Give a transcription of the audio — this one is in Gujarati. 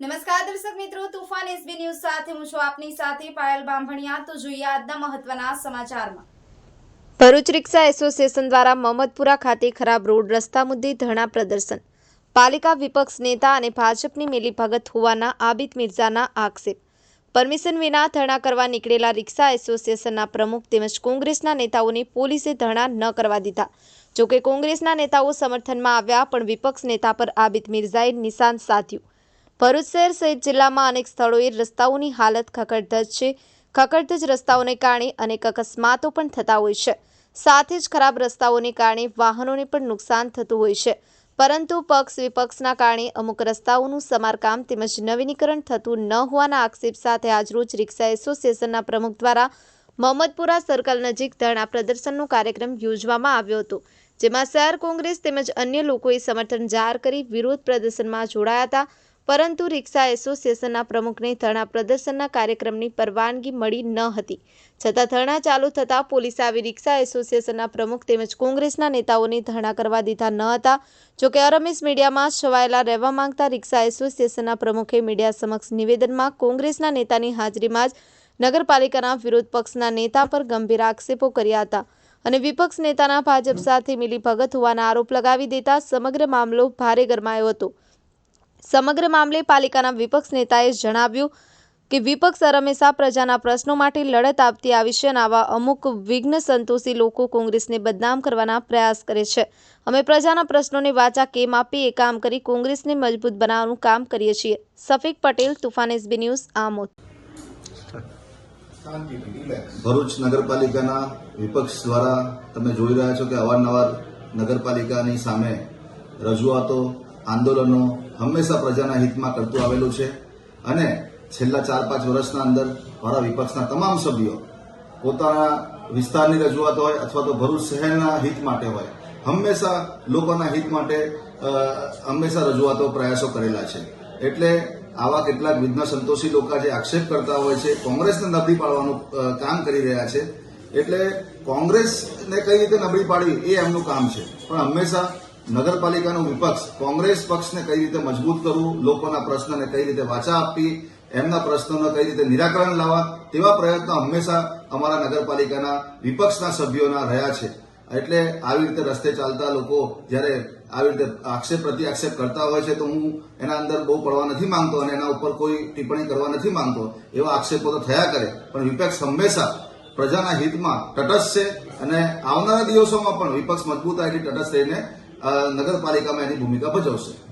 નમસ્કાર દર્શક મિત્રો, તુફાન એસબી ન્યૂઝ સાથે હું છું આપની સાથે પાયલ બાંભણિયા. તો જોઈએ આજના મહત્વના સમાચારમાં. ભરૂચ રિક્ષા એસોસિએશન દ્વારા મહમદપુરા ખાતે ખરાબ રોડ રસ્તા મુદ્દે ધરણા પ્રદર્શન. પાલિકા વિપક્ષ નેતા અને ભાજપની મિલીભગત હોવાના આબિદ મિર્ઝાના આક્ષેપ. પરમિશન વિના ધરણા કરવા નીકળેલા રિક્ષા એસોસિએશનના પ્રમુખ તેમજ કોંગ્રેસના નેતાઓને પોલીસે ધરણા ન કરવા દીધા. જોકે કોંગ્રેસના નેતાઓ સમર્થનમાં આવ્યા, પણ વિપક્ષ નેતા પર આબિદ મિર્ઝાએ નિશાન સાધ્યું. ભરૂચ શહેર સહિત જિલ્લામાં અનેક સ્થળોએ રસ્તાઓની હાલત ખકડધજ છે. ખખડધજ રસ્તાઓને કારણે અનેક અકસ્માતો પણ થતા હોય છે. સાથે જ ખરાબ રસ્તાઓને કારણે વાહનોને પણ નુકસાન થતું હોય છે. પરંતુ પક્ષ વિપક્ષના કારણે અમુક રસ્તાઓનું સમારકામ તેમજ નવીનીકરણ થતું ન હોવાના આક્ષેપ સાથે આજરોજ રિક્ષા એસોસિએશનના પ્રમુખ દ્વારા મોહમ્મદપુરા સર્કલ નજીક ધરણા પ્રદર્શનનો કાર્યક્રમ યોજવામાં આવ્યો હતો, જેમાં શહેર કોંગ્રેસ તેમજ અન્ય લોકોએ સમર્થન જાહેર કરી વિરોધ પ્રદર્શનમાં જોડાયા હતા. પરંતુ રિક્ષા એસોસિએશનના પ્રમુખને ધરણા પ્રદર્શનના કાર્યક્રમની પરવાનગી મળી ન હતી. છતાં ધરણા ચાલુ થતાં પોલીસે આવી રિક્ષા એસોસિએશનના પ્રમુખ તેમજ કોંગ્રેસના નેતાઓને ધરણા કરવા દીધા ન હતા. જોકે અરમેશ મીડિયામાં છવાયેલા રહેવા માંગતા રિક્ષા એસોસિએશનના પ્રમુખે મીડિયા સમક્ષ નિવેદનમાં કોંગ્રેસના નેતાની હાજરીમાં જ નગરપાલિકાના વિરોધ પક્ષના નેતા પર ગંભીર આક્ષેપો કર્યા હતા અને વિપક્ષ નેતાના ભાજપ સાથે મિલીભગત હોવાના આરોપ લગાવી દેતા સમગ્ર મામલો ભારે ગરમાયો હતો. સમગ્ર મામલે પાલિકાના વિપક્ષ નેતાએ જણાવ્યું કે વિપક્ષ હંમેશા પ્રજાના પ્રશ્નો માટે લડત આપતી આવી છે અને આવા અમુક વિઘ્ન સંતોષી લોકો કોંગ્રેસને બદનામ કરવાના પ્રયાસ કરે છે. અમે પ્રજાના પ્રશ્નોને વાચા કેમ આપી એ કામ કરી કોંગ્રેસને મજબૂત બનાવવાનું કામ કરીએ છીએ. Safik Patel, Toofan SB news Amod. Bharuch નગરપાલિકાના વિપક્ષ દ્વારા તમે જોઈ રહ્યા છો કે અવારનવાર નગરપાલિકાની સામે રજૂઆતો આંદોલનો હંમેશા પ્રજાના હિતમાં કરતું આવેલું છે અને છેલ્લા ચાર પાંચ વર્ષના અંદર મારા વિપક્ષના તમામ સભ્યો પોતાના વિસ્તારની રજૂઆત હોય અથવા તો ભરૂચ શહેરના હિત માટે હોય, હંમેશા લોકોના હિત માટે હંમેશા રજૂઆતો, પ્રયાસો કરેલા છે. એટલે આવા કેટલાક વિઘ્ન સંતોષી લોકો જે આક્ષેપ કરતા હોય છે, કોંગ્રેસને નબળી પાડવાનું કામ કરી રહ્યા છે. એટલે કોંગ્રેસને કઈ રીતે નબળી પાડવી એ એમનું કામ છે. પણ હંમેશા નગરપાલિકાનું વિપક્ષ કોંગ્રેસ પક્ષને કઈ રીતે મજબૂત કરવું, લોકોના પ્રશ્નને કઈ રીતે વાચા આપવી, એમના પ્રશ્નોને કઈ રીતે નિરાકરણ લાવવા, તેવા પ્રયત્નો હંમેશા અમારા નગરપાલિકાના વિપક્ષના સભ્યોના રહ્યા છે. એટલે આવી રીતે રસ્તે ચાલતા લોકો જ્યારે આવી રીતે આક્ષેપ પ્રતિ આક્ષેપ કરતા હોય છે, તો હું એના અંદર બહુ પડવા નથી માંગતો અને એના ઉપર કોઈ ટિપ્પણી કરવા નથી માંગતો. એવા આક્ષેપો તો થયા કરે. પણ વિપક્ષ હંમેશા પ્રજાના હિતમાં તટસ્થ છે અને આવનારા દિવસોમાં પણ વિપક્ષ મજબૂતાઈથી તટસ્થ રહીને નગરપાલિકામાં એની ભૂમિકા ભજવશે.